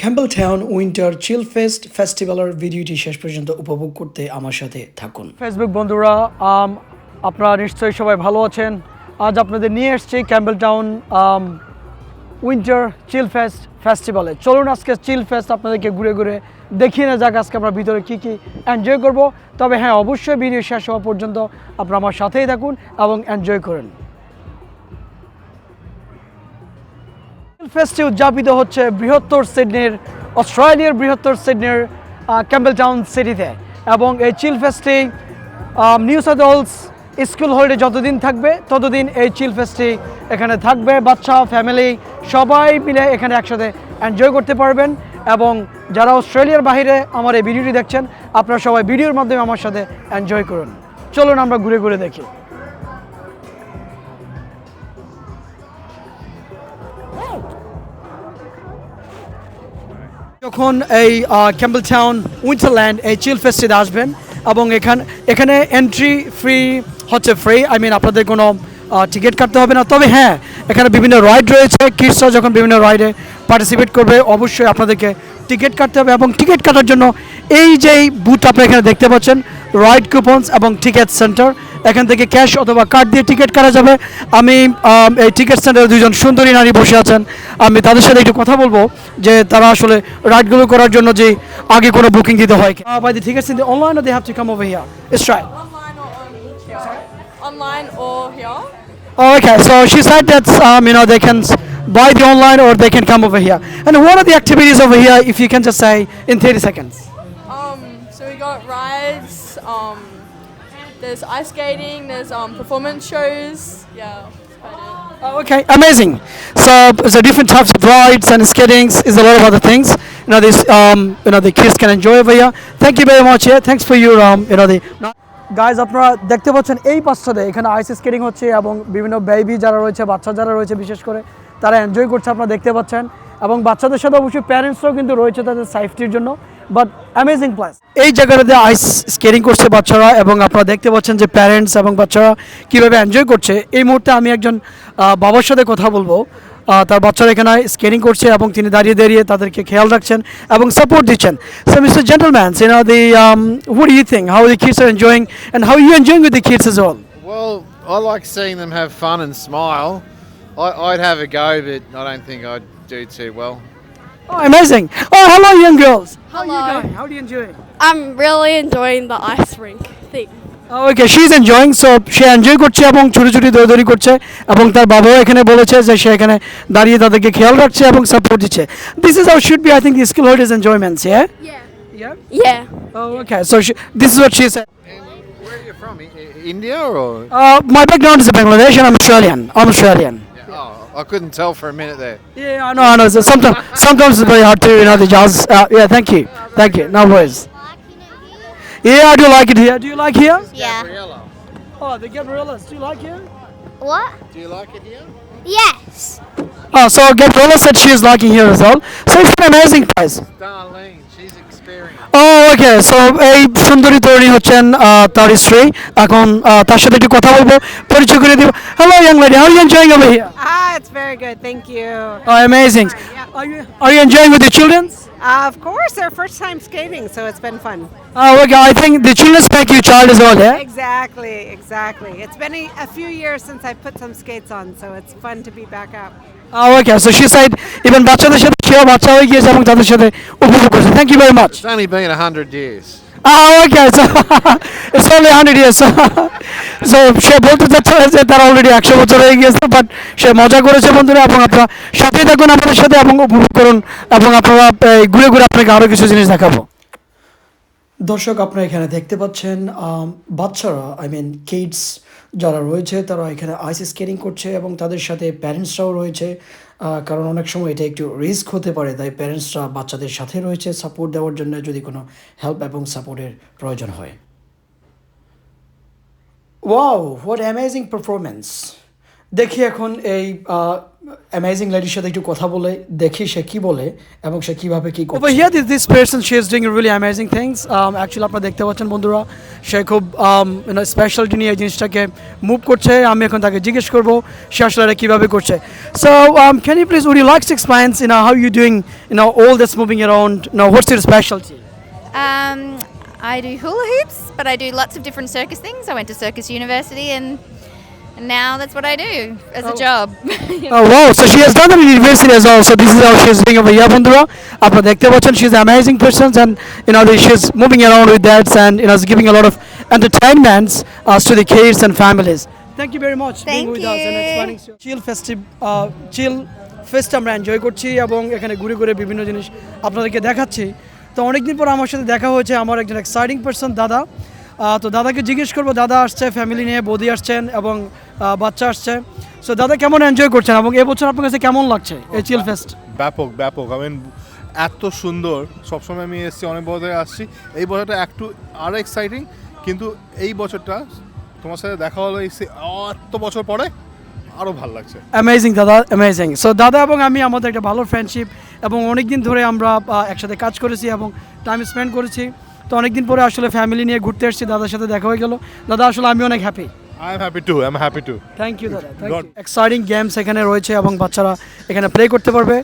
Campbell town winter chill fest ফেস্টিভ্যালের ভিডিওটি শেষ পর্যন্ত উপভোগ করতে আমার সাথে থাকুন। ফেসবুক বন্ধুরা আপনারা নিশ্চয়ই সবাই ভালো আছেন। আজ আপনাদের নিয়ে এসেছি Campbelltown winter chill fest ফেস্টিভ্যালে। চলুন আজকে চিল ফেস্ট আপনাদেরকে ঘুরে ঘুরে দেখিয়ে না যাক আজকে আমরা ভিতরে কী কী এনজয় করব। তবে হ্যাঁ অবশ্যই ভিডিও শেষ হওয়া পর্যন্ত আপনারা আমার সাথেই থাকুন এবং এনজয় করেন। ফেস্টে উদযাপিত হচ্ছে বৃহত্তর সিডনির, অস্ট্রেলিয়ার বৃহত্তর সিডনির ক্যাম্বেল টাউন সিটিতে। এবং এই chill ফেস্টে New South Wales school holiday যতদিন থাকবে, ততদিন এই চিল ফেস্টে এখানে থাকবে। বাচ্চা, ফ্যামিলি সবাই মিলে এখানে একসাথে এনজয় করতে পারবেন। এবং যারা অস্ট্রেলিয়ার বাইরে আমার এই ভিডিওটি দেখছেন, আপনারা সবাই ভিডিওর মাধ্যমে আমার সাথে এনজয় করুন। চলুন আমরা ঘুরে ঘুরে দেখি। যখন এই ক্যাম্বেল টাউন উইন্টারল্যান্ড এই চিল ফেস্টিভে আসবেন এবং এখানে এখানে এন্ট্রি ফ্রি হচ্ছে ফ্রি আই মিন আপনাদের কোনো টিকিট কাটতে হবে না। তবে হ্যাঁ এখানে বিভিন্ন রাইড রয়েছে। কিডসরা যখন বিভিন্ন রাইডে পার্টিসিপেট করবে, অবশ্যই আপনাদেরকে টিকিট কাটতে হবে এবং টিকিট কাটার জন্য এই যে বুথ আপনারা এখানে দেখতে পাচ্ছেন রাইড কুপনস এবং টিকিট সেন্টার এখান থেকে ক্যাশ অথবা কার্ড দিয়ে টিকিট করা যাবে। আমি এই টিকিট সেন্টারে দুজন সুন্দরী নারী বসে আছেন। আমি তাদের সাথে একটু কথা বলব যে তারা আসলে রাইডগুলো করার জন্য যে আগে কোনো বুকিং দিতে হয় buy the ticket online they come over here it's right online or okay so she said that's you know they can buy the online or they can the activities over here if you can just say in 30 there's ice skating. There's um performance shows. Yeah. Oh, okay, amazing. So, so different types of rides and skatings is a lot of other things. You know, this um, you know the kids can enjoy over here. Thank you very much. Yeah, thanks for your um, you know the. Guys আপনারা দেখতে পাচ্ছেন এই পাঁচটাতে এখানে ice skating হচ্ছে এবং বিভিন্ন baby যারা রয়েছে বাচ্চা যারা রয়েছে বিশেষ করে তারা এনজয় করছে আপনারা দেখতে পাচ্ছেন এবং বাচ্চাদের সাথে অবশ্যই প্যারেন্টসরাও কিন্তু রয়েছে তাদের সেফটির জন্য বাট অ্যামেজিং প্লাস এই জায়গাটাতে আইস স্কেটিং করছে বাচ্চারা এবং আপনারা দেখতে পাচ্ছেন যে প্যারেন্টস এবং বাচ্চারা কীভাবে এনজয় করছে। এই মুহূর্তে আমি একজন বাবার সাথে কথা বলব। তার বাচ্চারা এখানে স্কেটিং করছে এবং তিনি দাঁড়িয়ে দাঁড়িয়ে তাদেরকে খেয়াল রাখছেন এবং সাপোর্ট দিচ্ছেন। So mister gentleman you know the what you think how the kids are enjoying and how you enjoying with the kids as all Well, I like seeing them have fun and smile. I, I'd have a go, but I don't think I'd do too well. Oh, amazing. Oh, hello, young girls. How are you Hello. going? How do you enjoy it? I'm really enjoying the ice rink thing. Oh, okay, she is enjoying. So say enjoy করছে এবং ছুটি ছুটি দৌড়দৌড়ি করছে এবং তার বাবাও এখানে বলেছে যে সে এখানে দাঁড়িয়ে তাদেরকে খেয়াল রাখছে এবং সাপোর্ট দিচ্ছে this is how should be I think the school holidays enjoyments yeah Yeah. yeah Yeah. oh okay so she, this is what she said And where are you from? I- I- India or? uh, my background is Bangladesh and I'm Australian I'm Australian Oh, I couldn't tell for a minute there. yeah I know I know so sometimes sometimes it's very hard to you know the jazz uh, yeah thank you thank you no worries yeah I do like it here do you like here Yeah. Gabriella, oh the Gabrielas do you like here What? do you like it here? Yes. Oh, so Gabriella said she is liking here as well. So it's an amazing place. Darlene, Oh, okay. So এই সুন্দরী তরুণী হচ্ছেন তার স্ত্রী এখন তার সাথে একটু কথা বলব পরিচয় করে দিব hello young lady how you enjoying over here Ah, it's very good. Thank you. Oh, amazing. Yeah. Are you are you enjoying with the children? Uh, of course, their first time skating, so it's been fun. Oh, okay. I think the children spank your child as well, yeah? Exactly, exactly. It's been a, a few years since I put some skates on, so it's fun to be back up. Oh, okay. So she said even বাচ্চাদের সাথে সেও বাচ্চা হয়ে গিয়েছে এবং তাদের সাথে উপভোগ করছে thank you very much It's only been a hundred years. Oh, okay. So it's only 100 years. so সে বলতে চাচ্ছে যে তার অলরেডি একশো বছর হয়ে গিয়েছে বাট সে মজা করেছে বন্ধুরা এবং আপনারা সাথে থাকুন আমাদের সাথে এবং উপভোগ করুন এবং আপনারা এই, ঘুরে ঘুরে আপনাকে আরও কিছু জিনিস দেখাবো দর্শক, আপনারা এখানে দেখতে পাচ্ছেন বাচ্চারা আই মিন কিডস যারা রয়েছে, তারা এখানে আইস স্কেটিং করছে এবং তাদের সাথে প্যারেন্টসরাও রয়েছে। কারণ অনেক সময় এটা একটু রিস্ক হতে পারে, তাই প্যারেন্টসরা বাচ্চাদের সাথে রয়েছে সাপোর্ট দেওয়ার জন্য যদি কোনো হেল্প এবং সাপোর্টের প্রয়োজন হয়। ওয়াও হোয়াট অ্যামেজিং পারফরমেন্স দেখি এখন এই অ্যামেজিং লেডির সাথে একটু কথা বলে দেখি সে কি বলে এবং সে কীভাবে কি here, this, this person, she is doing really amazing things. Um, actually, আপনারা দেখতে পাচ্ছেন বন্ধুরা সে খুব ইউনো স্পেশালিটি নিয়ে এই জিনিসটাকে মুভ করছে। আমি এখন তাকে জিজ্ঞেস করব সে আসলে এটা কীভাবে করছে। So can you please would you like explains in how you doing you know all this moving around no what's your speciality Um, I do hula hoops, but I do lots of different circus things. I went to Circus University, and and now that's what I do as a job. Oh wow, so she has done in university as well. So this is how she's doing over here, বন্ধুরা আপনারা দেখতে পাচ্ছেন she's an amazing person and you know she's moving around with that and you know is giving a lot of entertainments uh, to the kids and families. Thank you very much Thank being with us and you. explaining chill festive uh, chill fest আমরা enjoy করছি এবং এখানে ঘুরে ঘুরে বিভিন্ন জিনিস আপনাদেরকে দেখাচ্ছি তো অনেকদিন পর আমার সাথে দেখা হয়েছে আমার একজন এক্সাইটিং পার্সন দাদা তো দাদাকে জিজ্ঞেস করব দাদা আসছে ফ্যামিলি নিয়ে বৌদি আসছেন এবং বাচ্চা আসছে। সো দাদা কেমন এনজয় করছেন? এবং এবছর আপনার কাছে কেমন লাগছে? এই চিল ফেস্ট ব্যাপক। ব্যাপক আমি এত সুন্দর। সবসময় আমি এসেছি অনেক বছর ধরে আসছি। এই বছরটা একটু আরও এক্সাইটিং কিন্তু এই বছরটা তোমার সাথে দেখা হলো এই এত বছর পরে আরও ভালো লাগছে। অ্যামেজিং দাদা অ্যামেজিং সো দাদা এবং আমি আমাদের একটা ভালো ফ্রেন্ডশিপ এবং অনেক দিন ধরে আমরা একসাথে কাজ করেছি এবং টাইম স্পেন্ড করেছি। তো অনেক দিন পরে আসলে ফ্যামিলি নিয়ে ঘুরতে এসেছি দাদার সাথে দেখা হয়ে গেল। দাদা আসলে আমি অনেক happy I am happy to I am happy to thank you দাদা থ্যাংক ইউ এক্সাইটিং গেমস এখানে রয়েছে এবং বাচ্চারা এখানে প্লে করতে পারবে।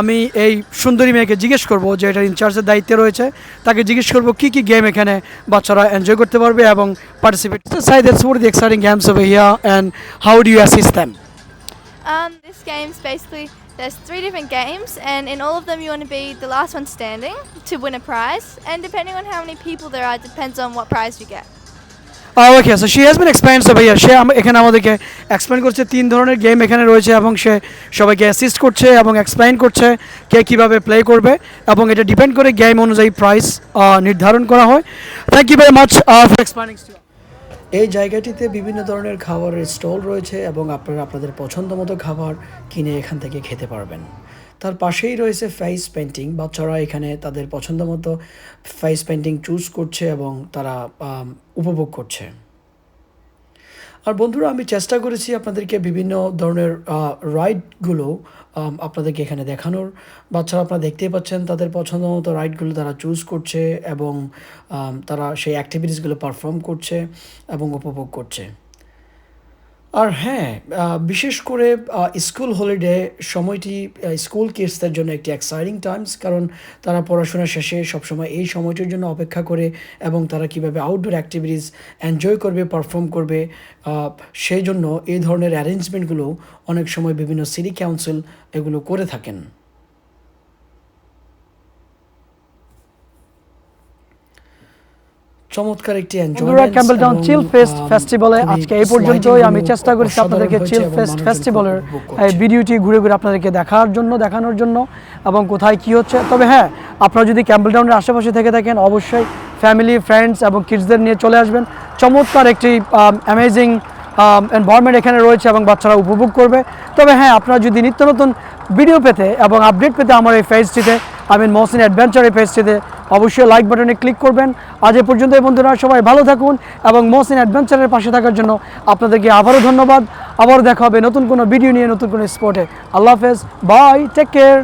আমি এই সুন্দরী মেয়েকে জিজ্ঞেস করব যে এটার ইনচার্জের দায়িত্বে রয়েছে। তাকে জিজ্ঞেস করব কি কি গেম এখানে বাচ্চারা এনজয় করতে পারবে এবং participate Sai that's for the exciting games over here and how do you assist them Um, this game's basically there's three different games, and in all of them you want to be the last one standing to win a prize. And depending on how many people there are, depends on what prize you get. Okay so she has been explain so ভাইয়া, সে এখানে আমাদেরকে explain করছে। তিন ধরনের game এখানে রয়েছে এবং সে সবাইকে অ্যাসিস্ট করছে এবং এক্সপ্লেইন করছে কে কীভাবে প্লে করবে এবং এটা ডিপেন্ড করে গেম অনুযায়ী প্রাইস নির্ধারণ করা হয়। Thank you very much for explaining এই জায়গাটিতে বিভিন্ন ধরনের খাবারের স্টল রয়েছে এবং আপনারা আপনাদের পছন্দ মতো খাবার কিনে এখান থেকে খেতে পারবেন। তার পাশেই রয়েছে ফেস পেন্টিং বাচ্চারা এখানে তাদের পছন্দ মতো ফেস পেন্টিং চুজ করছে এবং তারা উপভোগ করছে। আর বন্ধুরা, আমি চেষ্টা করেছি আপনাদেরকে বিভিন্ন ধরনের রাইডগুলো আপনাদেরকে এখানে দেখানোর। বাচ্চারা আপনারা দেখতেই পাচ্ছেন তাদের পছন্দ মতো রাইডগুলো তারা চুজ করছে এবং তারা সেই অ্যাক্টিভিটিসগুলো পারফর্ম করছে এবং উপভোগ করছে। আর হ্যাঁ বিশেষ করে স্কুল হলিডে সময়টি স্কুল কিডসদের জন্য একটি এক্সাইটিং টাইমস কারণ তারা পড়াশোনা শেষে সবসময় এই সময়টির জন্য অপেক্ষা করে এবং তারা কীভাবে আউটডোর অ্যাক্টিভিটিস এনজয় করবে পারফর্ম করবে সেই জন্য এই ধরনের অ্যারেঞ্জমেন্টগুলো অনেক সময় বিভিন্ন সিটি কাউন্সিল এগুলো করে থাকেন। চমৎকার একটি বন্ধুরা enjoyment Campbelltown chill fest ফেস্টিভ্যালে আজকে এই পর্যন্তই। আমি চেষ্টা করেছি আপনাদেরকে চিল ফেস্ট ফেস্টিভ্যালের এই ভিডিওটি ঘুরে ঘুরে আপনাদেরকে দেখার জন্য দেখানোর জন্য এবং কোথায় কি হচ্ছে। তবে হ্যাঁ আপনারা যদি ক্যাম্বেল টাউনের আশেপাশে থেকে থাকেন অবশ্যই ফ্যামিলি ফ্রেন্ডস এবং কিডসদের নিয়ে চলে আসবেন। চমৎকার একটি অ্যামেজিং এনভায়রনমেন্ট এখানে রয়েছে এবং বাচ্চারা উপভোগ করবে। তবে হ্যাঁ আপনারা যদি নিত্য নতুন ভিডিও পেতে এবং আপডেট পেতে আমার এই পেজটিতে আমি মহসিন অ্যাডভেঞ্চার এই পেজটিতে অবশ্যই লাইক বাটনে ক্লিক করবেন। আজ এ পর্যন্ত বন্ধুরা, সবাই ভালো থাকুন এবং মহসিন অ্যাডভেঞ্চারের পাশে থাকার জন্য আপনাদেরকে আবারও ধন্যবাদ। আবারও দেখা হবে নতুন কোনো ভিডিও নিয়ে, নতুন কোনো স্পটে আল্লাহ হাফেজ বাই টেক কেয়ার